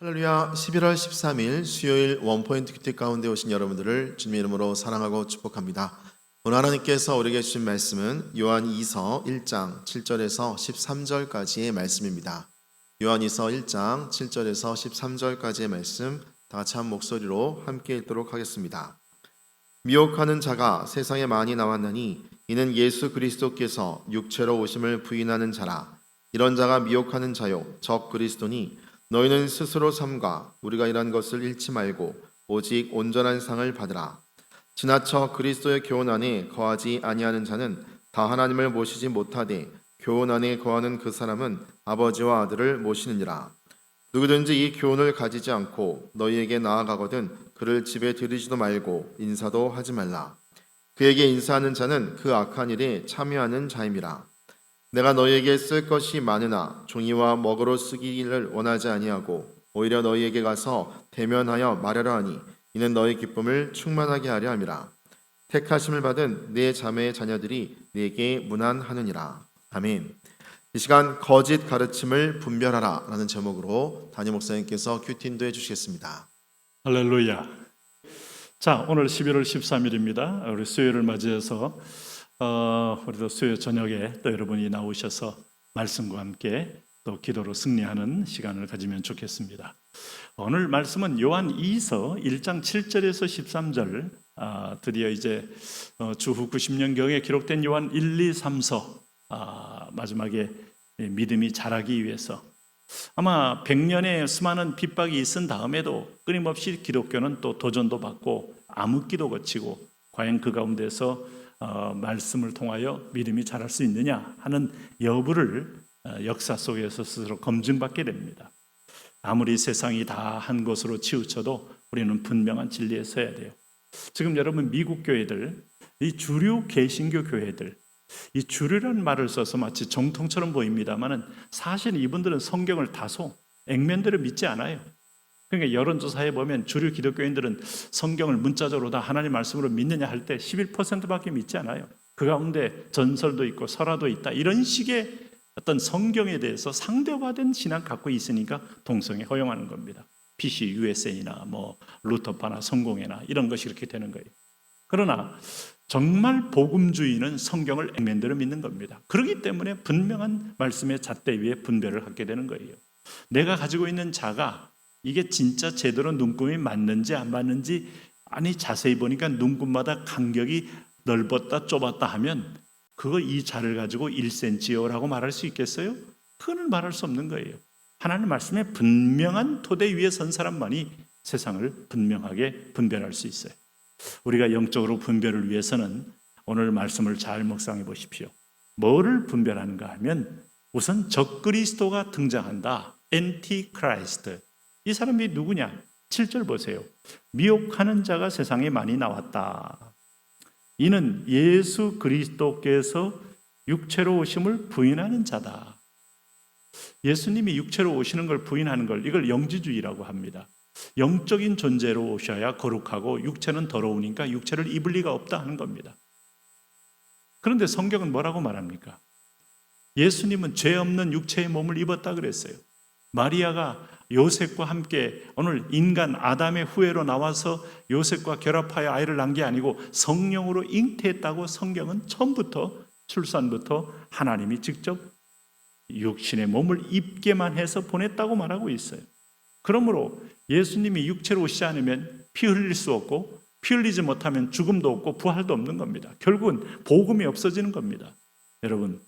할렐루야 11월 13일 수요일 원포인트 큐티 가운데 오신 여러분들을 주님의 이름으로 사랑하고 축복합니다. 오늘 하나님께서 우리에게 주신 말씀은 요한 2서 1장 7절에서 13절까지의 말씀입니다. 요한 2서 1장 7절에서 13절까지의 말씀 다 같이 한 목소리로 함께 읽도록 하겠습니다. 미혹하는 자가 세상에 많이 나왔나니 이는 예수 그리스도께서 육체로 오심을 부인하는 자라 이런 자가 미혹하는 자요 적 그리스도니 너희는 스스로 삼가 우리가 이런 것을 잃지 말고 오직 온전한 상을 받으라 지나쳐 그리스도의 교훈 안에 거하지 아니하는 자는 다 하나님을 모시지 못하되 교훈 안에 거하는 그 사람은 아버지와 아들을 모시느니라 누구든지 이 교훈을 가지지 않고 너희에게 나아가거든 그를 집에 들이지도 말고 인사도 하지 말라. 그에게 인사하는 자는 그 악한 일에 참여하는 자임이라. 내가 너희에게 쓸 것이 많으나 종이와 먹으로 쓰기를 원하지 아니하고 오히려 너희에게 가서 대면하여 말하려 하니 이는 너희 기쁨을 충만하게 하려 함이라. 택하심을 받은 내 자매의 자녀들이 네게 문안하느니라. 아멘. 이 시간 거짓 가르침을 분별하라라는 제목으로 담임 목사님께서 큐티인도 해주시겠습니다. 할렐루야. 자, 오늘 11월 13일입니다. 우리 수요일을 맞이해서 어, 우리도 수요 저녁에 또 여러분이 나오셔서 말씀과 함께 또 기도로 승리하는 시간을 가지면 좋겠습니다. 오늘 말씀은 요한 2서 1장 7절에서 13절 아, 드디어 이제 어, 주후 90년경에 기록된 요한 1, 2, 3서 아, 마지막에 믿음이 자라기 위해서 아마 100년의 수많은 핍박이 있은 다음에도 끊임없이 기독교는 또 도전도 받고 암흑기도 거치고 과연 그 가운데서 어, 말씀을 통하여 믿음이 자랄 수 있느냐 하는 여부를 어, 역사 속에서 스스로 검증받게 됩니다. 아무리 세상이 다 한 것으로 치우쳐도 우리는 분명한 진리에 서야 돼요. 지금 여러분 미국 교회들, 이 주류 개신교 교회들, 이 주류라는 말을 써서 마치 정통처럼 보입니다만은 사실 이분들은 성경을 다소 액면대로 믿지 않아요. 그러니까 여론조사에 보면 주류 기독교인들은 성경을 문자적으로 다 하나님 말씀으로 믿느냐 할 때 11%밖에 믿지 않아요. 그 가운데 전설도 있고 설화도 있다. 이런 식의 어떤 성경에 대해서 상대화된 신앙 갖고 있으니까 동성애 허용하는 겁니다. PC, USA나 뭐 루터파나 성공회나 이런 것이 이렇게 되는 거예요. 그러나 정말 복음주의는 성경을 액면대로 믿는 겁니다. 그렇기 때문에 분명한 말씀의 잣대 위에 분별을 하게 되는 거예요. 내가 가지고 있는 자가 이게 진짜 제대로 눈금이 맞는지 안 맞는지 아니 자세히 보니까 눈금마다 간격이 넓었다 좁았다 하면 그거 이 자를 가지고 1cm요라고 말할 수 있겠어요? 그건 말할 수 없는 거예요. 하나님 말씀에 분명한 토대 위에 선 사람만이 세상을 분명하게 분별할 수 있어요. 우리가 영적으로 분별을 위해서는 오늘 말씀을 잘 묵상해 보십시오. 뭐를 분별하는가 하면 우선 적그리스도가 등장한다. 엔티 크라이스트. 이 사람이 누구냐? 7절 보세요. 미혹하는 자가 세상에 많이 나왔다. 이는 예수 그리스도께서 육체로 오심을 부인하는 자다. 예수님이 육체로 오시는 걸 부인하는 걸 이걸 영지주의라고 합니다. 영적인 존재로 오셔야 거룩하고 육체는 더러우니까 육체를 입을 리가 없다 하는 겁니다. 그런데 성경은 뭐라고 말합니까? 예수님은 죄 없는 육체의 몸을 입었다 그랬어요. 마리아가 요셉과 함께 오늘 인간 아담의 후예로 나와서 요셉과 결합하여 아이를 낳은 게 아니고 성령으로 잉태했다고 성경은 처음부터 출산부터 하나님이 직접 육신의 몸을 입게만 해서 보냈다고 말하고 있어요. 그러므로 예수님이 육체로 오시지 않으면 피 흘릴 수 없고 피 흘리지 못하면 죽음도 없고 부활도 없는 겁니다. 결국은 복음이 없어지는 겁니다. 여러분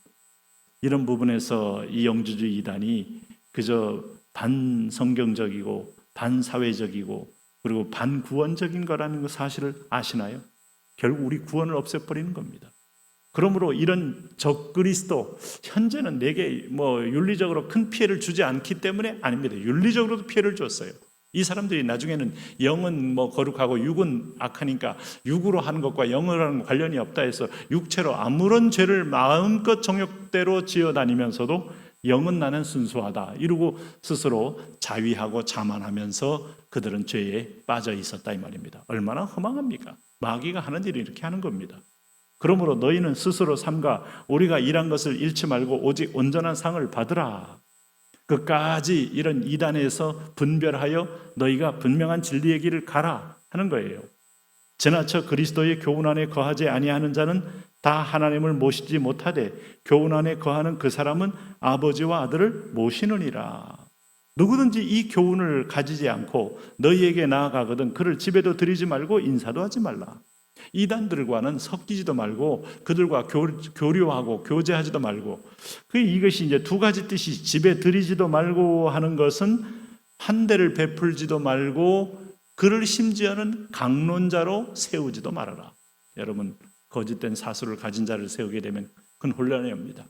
이런 부분에서 이 영주주의 이단이 그저 반성경적이고 반사회적이고 그리고 반구원적인 거라는 그 사실을 아시나요? 결국 우리 구원을 없애버리는 겁니다. 그러므로 이런 적그리스도 현재는 내게 뭐 윤리적으로 큰 피해를 주지 않기 때문에 아닙니다. 윤리적으로도 피해를 줬어요. 이 사람들이 나중에는 영은 뭐 거룩하고 육은 악하니까 육으로 하는 것과 영어라는 관련이 없다 해서 육체로 아무런 죄를 마음껏 정욕대로 지어 다니면서도 영은 나는 순수하다 이러고 스스로 자위하고 자만하면서 그들은 죄에 빠져 있었다 이 말입니다. 얼마나 허망합니까? 마귀가 하는 일이 이렇게 하는 겁니다. 그러므로 너희는 스스로 삼가 우리가 일한 것을 잃지 말고 오직 온전한 상을 받으라. 끝까지 이런 이단에서 분별하여 너희가 분명한 진리의 길을 가라 하는 거예요. 지나쳐 그리스도의 교훈 안에 거하지 아니하는 자는 다 하나님을 모시지 못하되 교훈 안에 거하는 그 사람은 아버지와 아들을 모시느니라. 누구든지 이 교훈을 가지지 않고 너희에게 나아가거든 그를 집에도 들이지 말고 인사도 하지 말라. 이단들과는 섞이지도 말고 그들과 교, 교류하고 교제하지도 말고 그 이것이 이제 두 가지 뜻이 집에 들이지도 말고 하는 것은 한 대를 베풀지도 말고 그를 심지어는 강론자로 세우지도 말아라. 여러분 거짓된 사수를 가진 자를 세우게 되면 그건 혼란이 옵니다.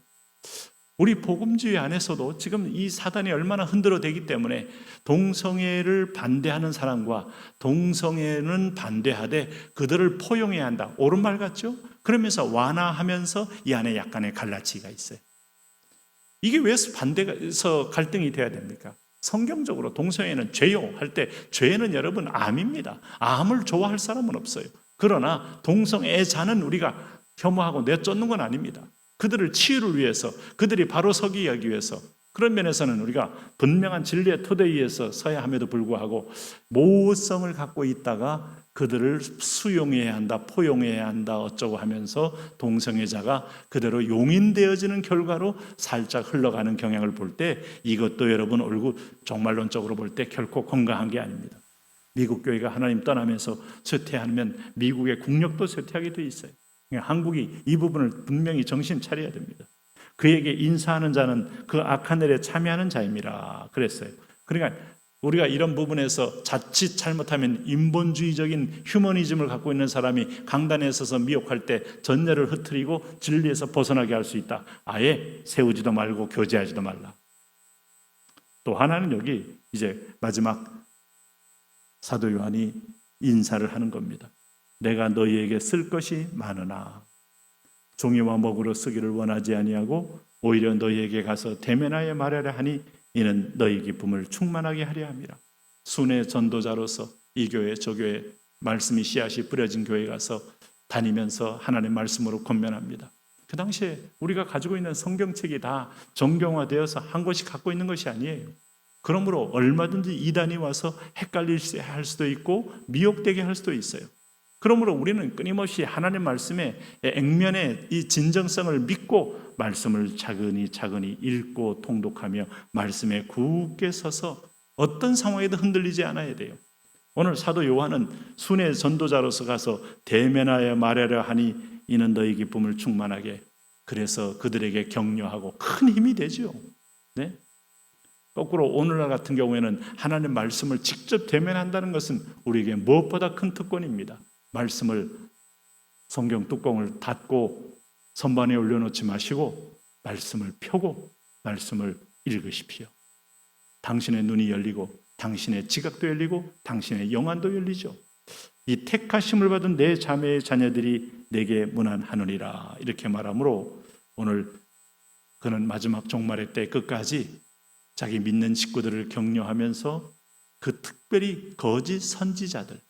우리 복음주의 안에서도 지금 이 사단이 얼마나 흔들어 대기 때문에 동성애를 반대하는 사람과 동성애는 반대하되 그들을 포용해야 한다. 옳은 말 같죠? 그러면서 완화하면서 이 안에 약간의 갈라치기가 있어요. 이게 왜 반대서 갈등이 돼야 됩니까? 성경적으로 동성애는 죄요 할 때 죄는 여러분 암입니다. 암을 좋아할 사람은 없어요. 그러나 동성애자는 우리가 혐오하고 내쫓는 건 아닙니다. 그들을 치유를 위해서 그들이 바로 서기 하기 위해서 그런 면에서는 우리가 분명한 진리의 토대 위에서 서야 함에도 불구하고 모성을 갖고 있다가 그들을 수용해야 한다, 포용해야 한다, 어쩌고 하면서 동성애자가 그대로 용인되어지는 결과로 살짝 흘러가는 경향을 볼 때 이것도 여러분 얼굴 종말론적으로 볼 때 결코 건강한 게 아닙니다. 미국 교회가 하나님 떠나면서 쇠퇴하면 미국의 국력도 쇠퇴하게 돼 있어요. 한국이 이 부분을 분명히 정신 차려야 됩니다. 그에게 인사하는 자는 그 악한 일에 참여하는 자임이라 그랬어요. 그러니까 우리가 이런 부분에서 자칫 잘못하면 인본주의적인 휴머니즘을 갖고 있는 사람이 강단에 서서 미혹할 때 전례를 흐트리고 진리에서 벗어나게 할 수 있다. 아예 세우지도 말고 교제하지도 말라. 또 하나는 여기 이제 마지막 사도 요한이 인사를 하는 겁니다. 내가 너희에게 쓸 것이 많으나 종이와 먹으로 쓰기를 원하지 아니하고 오히려 너희에게 가서 대면하여 말하려 하니 이는 너희 기쁨을 충만하게 하려 함이라. 순회 전도자로서 이 교회 저 교회 말씀이 씨앗이 뿌려진 교회 가서 다니면서 하나님의 말씀으로 권면합니다. 그 당시에 우리가 가지고 있는 성경책이 다 정경화되어서 한 곳이 갖고 있는 것이 아니에요. 그러므로 얼마든지 이단이 와서 헷갈릴 할 수도 있고 미혹되게 할 수도 있어요. 그러므로 우리는 끊임없이 하나님 말씀의 액면의 이 진정성을 믿고 말씀을 차근히 차근히 읽고 통독하며 말씀에 굳게 서서 어떤 상황에도 흔들리지 않아야 돼요. 오늘 사도 요한은 순회 전도자로서 가서 대면하여 말하려 하니 이는 너희 기쁨을 충만하게 그래서 그들에게 격려하고 큰 힘이 되죠. 네? 거꾸로 오늘날 같은 경우에는 하나님 말씀을 직접 대면한다는 것은 우리에게 무엇보다 큰 특권입니다. 말씀을 성경 뚜껑을 닫고 선반에 올려놓지 마시고 말씀을 펴고 말씀을 읽으십시오. 당신의 눈이 열리고 당신의 지각도 열리고 당신의 영안도 열리죠. 이 택하심을 받은 내 자매의 자녀들이 내게 문안하느니라 이렇게 말하므로 오늘 그는 마지막 종말의 때 끝까지 자기 믿는 식구들을 격려하면서 그 특별히 거짓 선지자들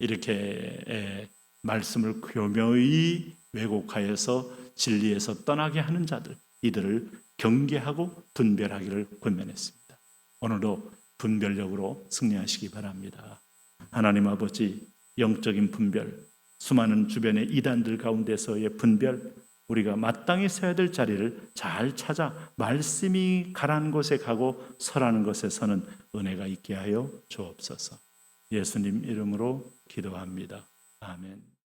이렇게 말씀을 교묘히 왜곡하여서 진리에서 떠나게 하는 자들 이들을 경계하고 분별하기를 권면했습니다. 오늘도 분별력으로 승리하시기 바랍니다. 하나님 아버지 영적인 분별, 수많은 주변의 이단들 가운데서의 분별, 우리가 마땅히 서야 될 자리를 잘 찾아 말씀이 가라는 곳에 가고 서라는 곳에 서는 은혜가 있게 하여 주옵소서. 예수님 이름으로 기도합니다. 아멘.